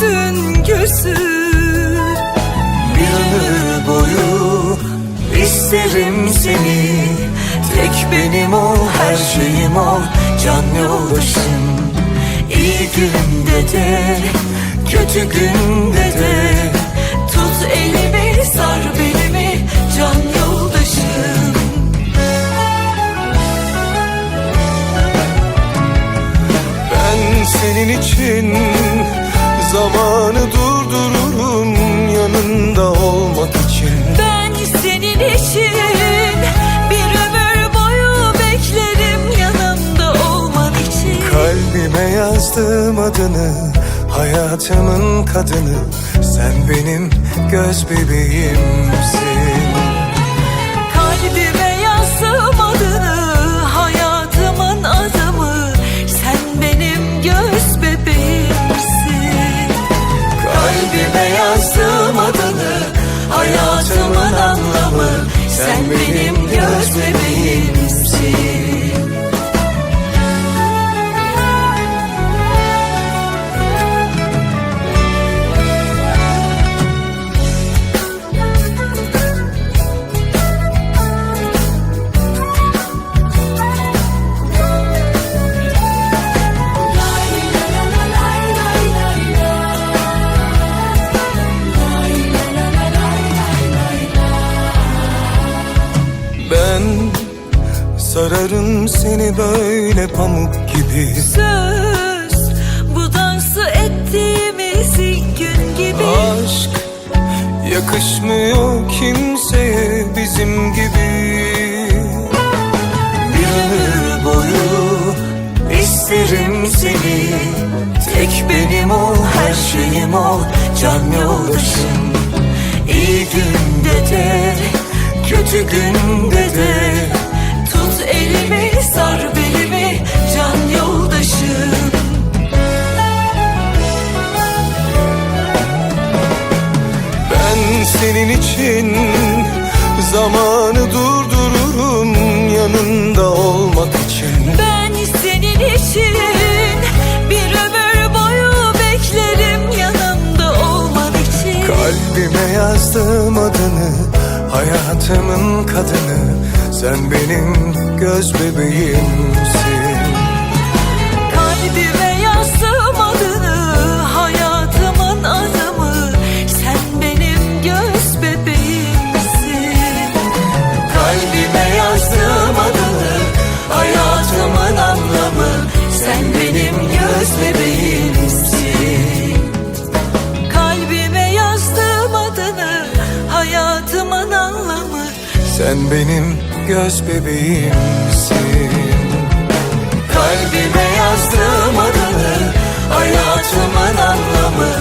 görsün gözüm Bir ömür boyu isterim seni. Tek benim ol her şeyim ol. Can yoldaşım. İyi günde de kötü günde de. Tut elimi sar belimi can yoldaşım. Ben senin için yazdım adını hayatımın kadını. Sen benim göz bebeğimsin. Kalbime yazdım adını sararım seni böyle pamuk gibi. Söz bu dansı ettiğimiz ilk gün gibi. Aşk yakışmıyor kimseye bizim gibi. Bir ömür boyu isterim seni. Tek benim ol her şeyim ol. Can yoldaşım İyi günde de kötü günde senin için zamanı durdururum yanında olmak için. Ben senin için bir ömür boyu beklerim yanımda olman için. Kalbime yazdım adını hayatımın kadını Sen benim göz bebeğimsin Sen benim göz bebeğimsin. Kalbime yazdığım adını Hayatımın anlamı